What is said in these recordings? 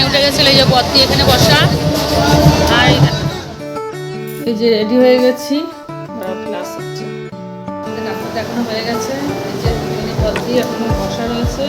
ট্রেনে উঠে গেছিল এই যে দিয়ে এখানে বসা। আর এই যে রেডি হয়ে গেছি। ক্লাস হচ্ছে। ডাক্তার হয়ে গেছে। এই যে এখনও বসা রয়েছে।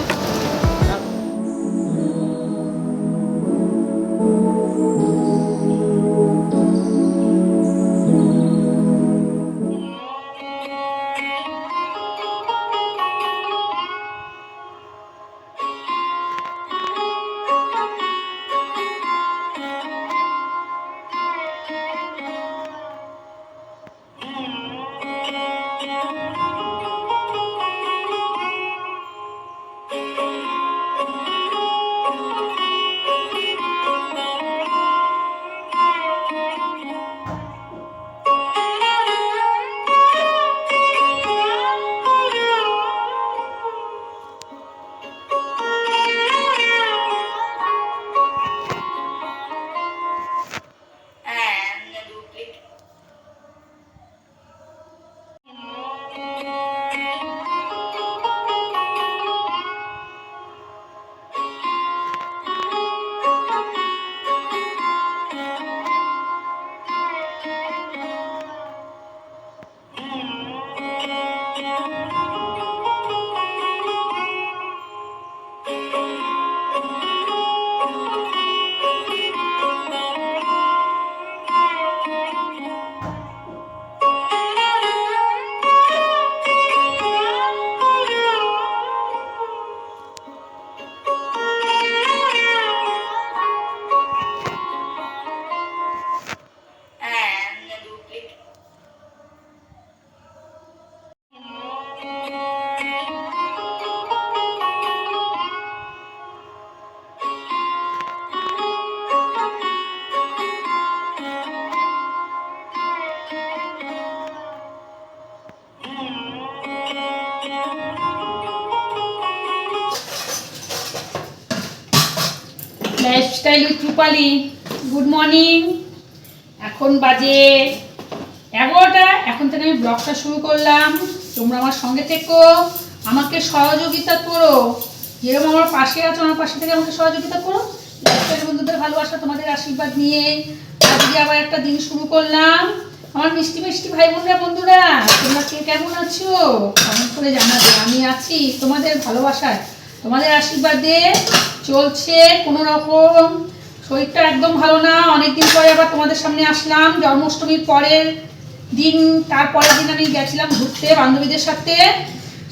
রূপালি গুড মর্নিং এখন বাজে এগারোটা, এখন থেকে আমি ব্লগটা শুরু করলাম। তোমরা আমার সঙ্গে থেকো, আমাকে সহযোগিতা করো। যেরকম আমার পাশে আছো, আমার পাশে থেকে আমাকে সহযোগিতা করো। লাইফস্টাইল বন্ধুদের ভালোবাসা তোমাদের আশীর্বাদ নিয়ে আজকে আবার একটা দিন শুরু করলাম। আমার মিষ্টি মিষ্টি ভাই বোনরা বন্ধুরা, তোমরা কে কেমন আছো? কমেন্ট করে জানাবে। আমি আছি তোমাদের ভালোবাসায়, তোমাদের আশীর্বাদে চলছে কোনো রকম শরীরটা একদম ভালো না, অনেকদিন পরে আবার তোমাদের সামনে আসলাম, জন্মাষ্টমীর পরের দিন তারপরের দিন আমি গেছিলাম ঘুরতে বান্ধবীদের সাথে।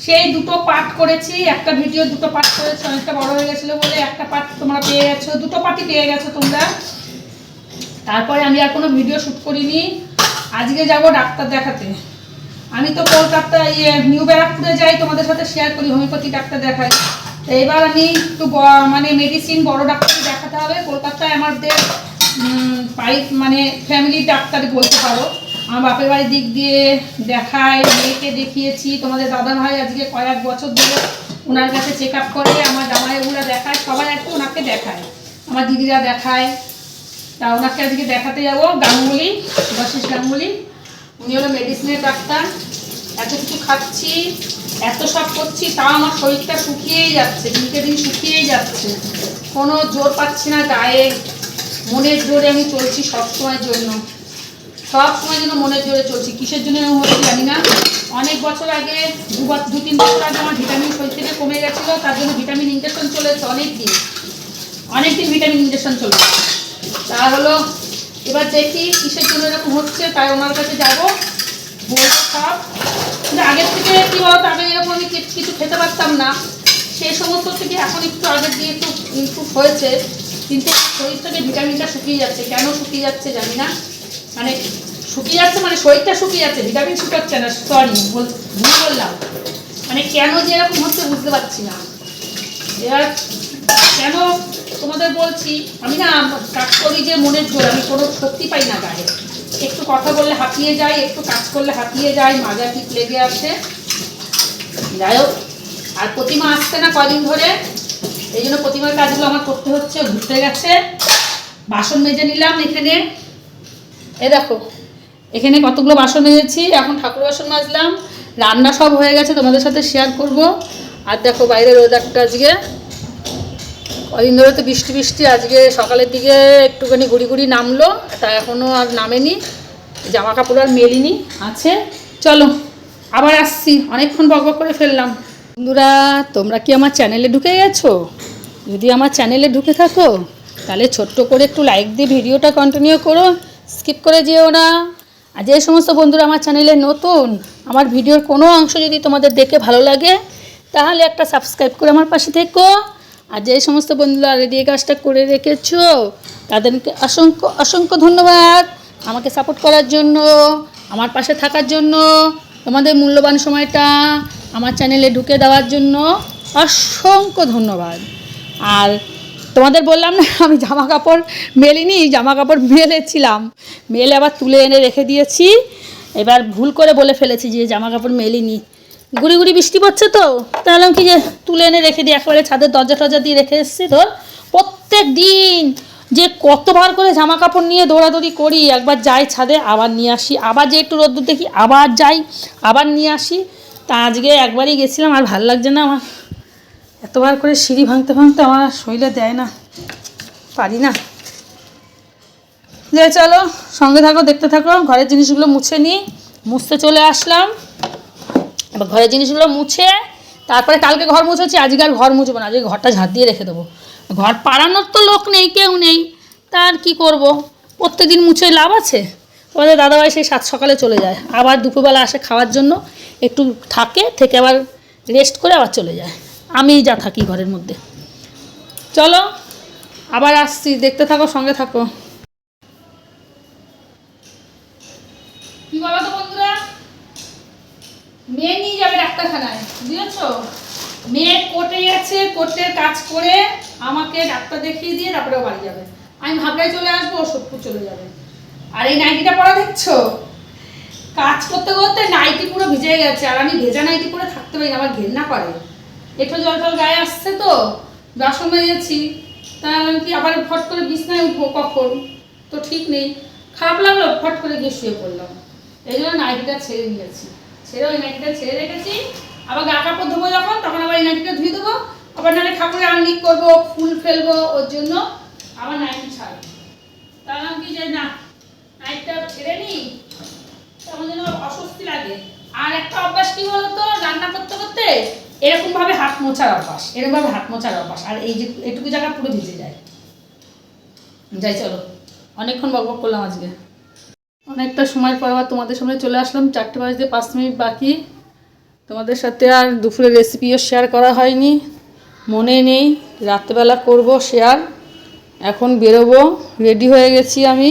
সেই দুটো পার্ট করেছি, একটা ভিডিও, দুটো পার্ট করেছি, অনেকটা বড় হয়ে গেছিল বলে একটা পার্ট তোমরা পেয়ে গেছো, দুটো পার্টই পেয়ে গেছো তোমরা। তারপরে আমি আর কোনো ভিডিও শ্যুট করিনি। আজকে যাব ডাক্তার দেখাতে। আমি তো কলকাতা ইয়ে নিউ ব্যারাকপুরে যাই, তোমাদের সাথে শেয়ার করি হোমিওপ্যাথি ডাক্তার দেখাই। এবার আমি একটু মানে মেডিসিন বড় ডাক্তারকে দেখাতে হবে। কলকাতায় আমাদের পাইপ মানে ফ্যামিলির ডাক্তার বলতে পারো। আমার বাপের বাড়ির দিক দিয়ে দেখায় মেয়েকে দেখিয়েছি। তোমাদের দাদা ভাই আজকে কয়েক বছর ধরে ওনার কাছে চেক আপ করে, আমার জামাইগুলো দেখায়, সবাই একটু ওনাকে দেখায়। আমার দিদিরা দেখায়। তা ওনাকে আজকে দেখাতে যাব, গাঙ্গুলি দশিস গাঙ্গুলি। উনি হলো মেডিসিনের ডাক্তার। এত কিছু খাচ্ছি, এত সব করছি, তাও আমার শরীরটা শুকিয়েই যাচ্ছে, দিনকে দিন শুকিয়েই যাচ্ছে। কোনো জোর পাচ্ছি না গায়ে। মনের জোরে আমি চলছি সব সময়ের জন্য। সব সময় যেন মনের জোরে চলছি। কিসের জন্য এরকম হচ্ছে জানি না। অনেক বছর আগে দু দু তিন বছর আগে আমার ভিটামিন শরীর থেকে কমে গেছিল, তার জন্য ভিটামিন ইঞ্জেকশন চলেছে অনেক দিন অনেক দিন ভিটামিন ইঞ্জেকশন চলেছে। তা হলো এবার দেখি কিসের জন্য এরকম হচ্ছে, তাই ওনার কাছে যাব। কিন্তু আগের থেকে কী বলতো আগে এরকম আমি কিছু খেতে পারতাম না। সেই সমস্ত থেকে এখন একটু আগের দিয়ে একটু ইম্প্রুভ হয়েছে। কিন্তু শরীর থেকে ভিটামিনটা শুকিয়ে যাচ্ছে। কেন শুকিয়ে যাচ্ছে জানি না। মানে শুকিয়ে যাচ্ছে মানে শরীরটা শুকিয়ে যাচ্ছে। ভিটামিন শুকাচ্ছে না সরি ভুল বললাম। মানে কেন যে এরকম হচ্ছে বুঝতে পারছি না। এবার কেন তোমাদের বলছি, আমি না কাজ করি যে মনের জোর, আমি কোনো শক্তি পাই না গায়ে। একটু কথা বললে হাঁপিয়ে যাই একটু কাজ করলে হাঁপিয়ে যাই মাজা ঠিক লেগে আসে যাই হোক, আর প্রতিমা আসছে না কদিন ধরে। এই জন্য প্রতিমার কাজগুলো আমার করতে হচ্ছে, ঘুরতে গেছে। বাসন মেজে নিলাম এখানে। এ দেখো, এখানে কতগুলো বাসন মেজেছি, এখন ঠাকুর বাসন মাজলাম। রান্না সব হয়ে গেছে, তোমাদের সাথে শেয়ার করব। আর দেখো বাইরের ওয়েদারটা আজকে। কদিন ধরে তো বৃষ্টি বৃষ্টি, আজকে সকালের দিকে একটুখানি গুড়ি গুড়ি নামলো, তা এখনও আর নামেনি জামা কাপড় আর মেলিনি, আছে, চলো, আবার আসছি, অনেকক্ষণ বক বক করে ফেললাম। বন্ধুরা, তোমরা কি আমার চ্যানেলে ঢুকে গেছো? যদি আমার চ্যানেলে ঢুকে থাকো, তাহলে ছোট্ট করে একটু লাইক দিয়ে ভিডিওটা কন্টিনিউ করো স্কিপ করে যেও না। আর যে সমস্ত বন্ধুরা আমার চ্যানেলে নতুন, আমার ভিডিওর কোনো অংশ যদি তোমাদের দেখে ভালো লাগে, তাহলে একটা সাবস্ক্রাইব করে আমার পাশে থেকো। আর যে সমস্ত বন্ধুরা অলরেডি এই কাজটা করে রেখেছ, তাদেরকে অসংখ্য অসংখ্য ধন্যবাদ আমাকে সাপোর্ট করার জন্য, আমার পাশে থাকার জন্য, তোমাদের মূল্যবান সময়টা আমার চ্যানেলে ঢুকে দেওয়ার জন্য অসংখ্য ধন্যবাদ। আর তোমাদের বললাম না, আমি জামা কাপড় মেলিনি জামা কাপড় মেলেছিলাম, মেলে আবার তুলে এনে রেখে দিয়েছি। এবার ভুল করে বলে ফেলেছি যে জামা কাপড় মেলিনি। গুড়ি গুড়ি বৃষ্টি পড়ছে তো? তাহলে কি যে তুলে এনে রেখে দিই? একেবারে ছাদের দরজা টরজা দিয়ে রেখে এসেছি ধর। প্রত্যেক দিন যে কতবার করে জামা কাপড় নিয়ে দৌড়াদৌড়ি করি, একবার যাই ছাদে, আবার নিয়ে আসি। আবার যে একটু রোদ্দুর দেখি, আবার যাই, আবার নিয়ে আসি। তা আজকে একবারই গেছিলাম, আর ভালো লাগছে না আমার। এতবার করে সিঁড়ি ভাঙতে ভাঙতে আমার শরীরে দেয় না। পারি না। যে চলো, সঙ্গে থাকো, দেখতে থাকো, ঘরের জিনিসগুলো মুছে নিই, মুছতে চলে আসলাম। এবার ঘরের জিনিসগুলো মুছে, তারপরে কালকে ঘর মুছেছি, আজকে আর ঘর মুছবো না, আজকে ঘরটা ঝাঁট দিয়ে রেখে দেবো। ঘর পাড়ানোর তো লোক নেই, কেউ নেই তার কি করব? প্রত্যেকদিন মুছে লাভ আছে? তোমাদের দাদাভাই সেই সাত সকালে চলে যায়, আবার দুপুরবেলা আসে খাওয়ার জন্য, একটু থাকে, থেকে আবার রেস্ট করে আবার চলে যায়। আমি যা থাকি ঘরের মধ্যে। চলো, আবার আসছি, দেখতে থাকো, সঙ্গে থাকো। কি বলো তো মেয়ে নিয়ে যাবে ডাক্তারখানায়, বুঝেছ? মেয়ে কোর্টে গেছে কোর্টের কাজ করে আমাকে ডাক্তার দেখিয়ে দিয়ে তারপরে বাড়ি যাবে। আমি ভাবনায় চলে আসব, ও সোদপুর চলে যাবে। আর এই নাইটিটা পরা দেখছ? কাজ করতে করতে নাইটি পুরো ভিজে গেছে, আর আমি ভেজা নাইটি পরে থাকতে পারি না, আমার ঘেন্না করে। একটু জল টল গায়ে আসছে তো মেজেছি। তাই আমি কি, আবার ফট করে বিছনায় উঠবো কখন? তো ঠিক নেই। খারাপ লাগল, ফট করে গিয়ে শুয়ে পড়লাম। এই জন্য নাইটিটা ছেড়ে দিয়েছি। ছেড়ে ওই নাইটিটা ছেড়ে রেখেছি। আবার গা কাপড় ধোবো যখন, তখন আবার এই নাইটিটা ধুয়ে দেবো। আবার নাহলে ঠাকুরের আর্নিক করব, ফুল ফেলব ওর জন্য। আবার নাইটি ছাড়বো। তাহলে আমি কি যে না? নাইটটা ছেড়ে নিই তখন যেন অস্বস্তি লাগে। আর একটা অভ্যাস কি বলতো, রান্না করতে করতে এরকম ভাবে হাত মোছার অভ্যাস এরকম ভাবে হাত মোছার অভ্যাস। আর এই যে এটুকু জায়গা পুরো ভিজে যায়। যাই চলো, অনেকক্ষণ বক বক করলাম আজকে। অনেকটা সময় পর আবার তোমাদের সামনে চলে আসলাম। চারটে বাজতে পাঁচ মিনিট বাকি। তোমাদের সাথে আর দুপুরের রেসিপিও শেয়ার করা হয়নি। মনে নেই, রাত্রেবেলা করব শেয়ার এখন বেরোবো রেডি হয়ে গেছি আমি।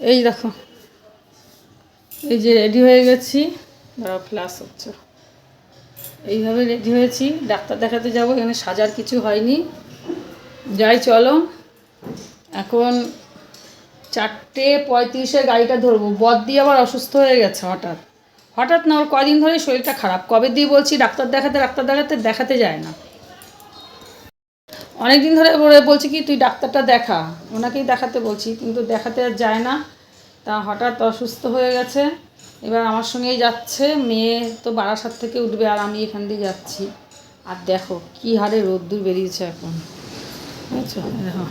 এই দেখো, এই যে রেডি হয়ে গেছি। ক্লাস হচ্ছে। এইভাবে রেডি হয়েছি। ডাক্তার দেখাতে যাব, এখানে সাজার কিছু হয়নি। যাই, চলো। এখন চারটে পঁয়ত্রিশে গাড়িটা ধরবো। বদ দিয়ে আবার অসুস্থ হয়ে গেছে হঠাৎ। হঠাৎ না, ওর কদিন ধরে শরীরটা খারাপ। কবে দিয়ে বলছি, ডাক্তার দেখাতে ডাক্তার দেখাতে দেখাতে যায় না। অনেক দিন ধরে বলছি কি, তুই ডাক্তারটা দেখা। ওনাকেই দেখাতে বলছি, কিন্তু দেখাতে আর যায় না। তা হঠাৎ অসুস্থ হয়ে গেছে। এবার আমার সঙ্গেই যাচ্ছে। মেয়ে তো বারাসাত থেকে উঠবে, আর আমি এখান দিয়ে যাচ্ছি। আর দেখো, কি হারে রোদ্দুর বেরিয়েছে এখন। বুঝেছ? দেখো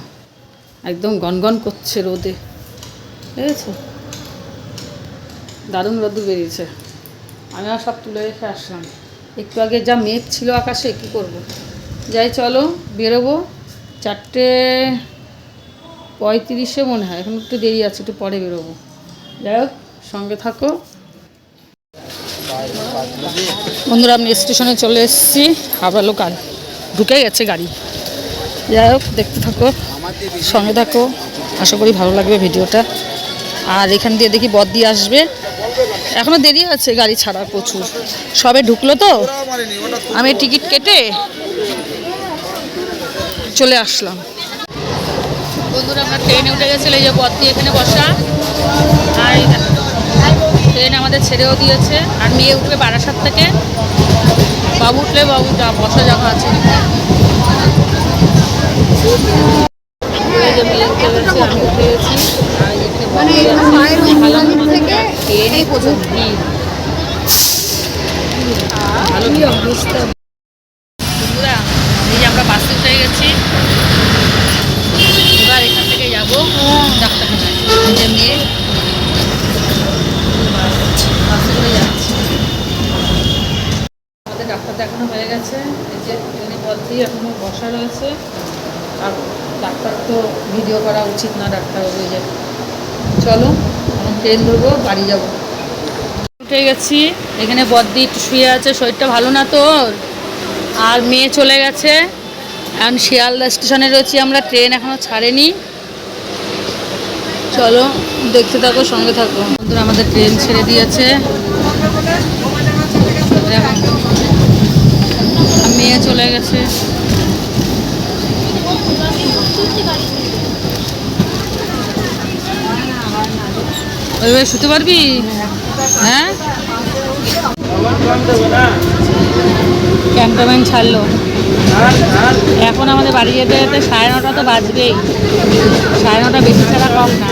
একদম গনগন করছে রোদে। বুঝেছ দারুণ রোদ্দুর বেরিয়েছে। আমি আর সব তুলে রেখে আসলাম। একটু আগে যা মেঘ ছিল আকাশে, কী করব? যাই, চলো, বেরোবো। চারটে পঁয়ত্রিশে মনে হয়। এখন একটু দেরি আছে, একটু পরে বেরোবো। যাই হোক, সঙ্গে থাকো। বন্ধুরা, আমি স্টেশনে চলে এসেছি। হাবড়া লোকাল ঢুকে গেছে গাড়ি। যাই হোক, দেখতে থাকো, সঙ্গে থাকো। আশা করি ভালো লাগবে ভিডিওটা। আর এখান দিয়ে দেখি বদ দিয়ে আসবে। এখনও দেরি আছে গাড়ি ছাড়া প্রচুর। সবে ঢুকলো তো? আমি টিকিট কেটে চলে আসলাম। বন্ধুরা, আমরা ট্রেনে উঠে গেছিল, এই যে বদ দিয়ে এখানে বসা। আর ট্রেন আমাদের ছেড়েও দিয়েছে। আর মেয়ে উঠবে বারাসাত থেকে। বাবু উঠলে বাবু বসা জায়গা আছে। মানে মায়ের মিলন কি অবস্থা এই যে আমরা বাস উঠে গেছি এবার এখান থেকে যাব ডাক্তারখানায় মেয়ে যাচ্ছি ডাক্তার দেখানো হয়ে গেছে। এই যে ট্রেনে পথ দিয়ে এখনও বসা রয়েছে আর ডাক্তার তো ভিডিও করা উচিত না, ডাক্তার ওই যে, চলো, এখন ট্রেন ধরবো, বাড়ি যাব। উঠে গেছি, এখানে বদ্দি শুয়ে আছে, শরীরটা ভালো না তোর? আর মেয়ে চলে গেছে, এখন শিয়ালদা স্টেশনে রয়েছি আমরা, ট্রেন এখনও ছাড়েনি। চলো, দেখতে থাকো, সঙ্গে থাকো। বন্ধুরা, আমাদের ট্রেন ছেড়ে দিয়েছে। মেয়ে চলে গেছে। ওইভাবে শুতে পারবি? হ্যাঁ? ক্যান্টনমেন্ট ছাড়লো। এখন আমাদের বাড়ি যেতে যেতে সাড়ে নটা তো বাজবেই। সাড়ে নটা বেশি ছাড়া কম না।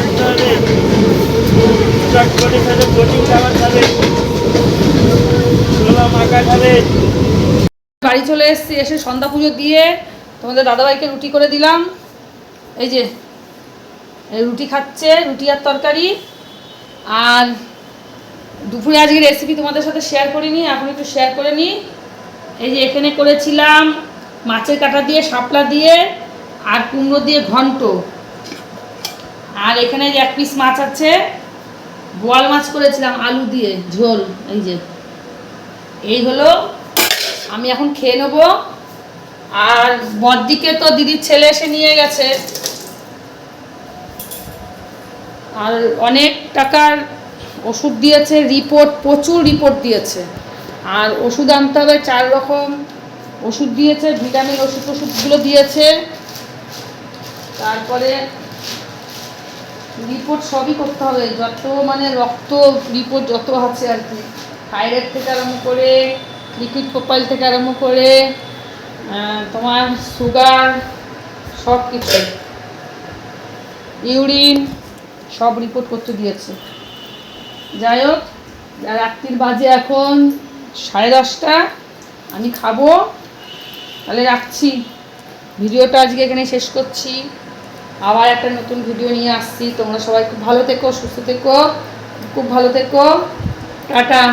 বাড়ি চলে এসেছি, এসে সন্ধ্যা পুজো দিয়ে তোমাদের দাদাভাইকে রুটি করে দিলাম। এই যে রুটি খাচ্ছে, রুটি আর তরকারি। আর দুপুরে আজকে রেসিপি তোমাদের সাথে শেয়ার করিনি, এখন একটু শেয়ার করে নিই। এই যে এখানে করেছিলাম মাছের কাঁটা দিয়ে, শাপলা দিয়ে আর কুমড়ো দিয়ে ঘন্ট। আর এখানে যে এক পিস মাছ আছে, বোয়াল মাছ করেছিলাম, আলু দিয়ে, ঝোল, এই যে। এই হলো, আমি এখন খেয়ে নেব। আর বদ্দিকে তো দিদির ছেলে এসে নিয়ে গেছে। আর অনেক টাকার ওষুধ দিয়েছে রিপোর্ট প্রচুর রিপোর্ট দিয়েছে। আর ওষুধ আনতে হবে, চার রকম ওষুধ দিয়েছে ভিটামিন ওষুধ ওষুধগুলো দিয়েছে। তারপরে রিপোর্ট সবই করতে হবে, যত মানে রক্ত রিপোর্ট যত আছে আর কি। থাইরয়েড থেকে আরম্ভ করে লিকুইড প্রোফাইল থেকে আরম্ভ করে তোমার সুগার সব কিছু ইউরিন সব রিপোর্ট করতে দিয়েছে। যাই হোক রাত্রির বাজে এখন সাড়ে দশটা, আমি খাব, তাহলে রাখছি। ভিডিওটা আজকে এখানে শেষ করছি। আবার একটা নতুন ভিডিও নিয়ে আসছি। তোমরা সবাই খুব ভালো থেকো, সুস্থ থেকো, খুব ভালো থেকো। টাটা।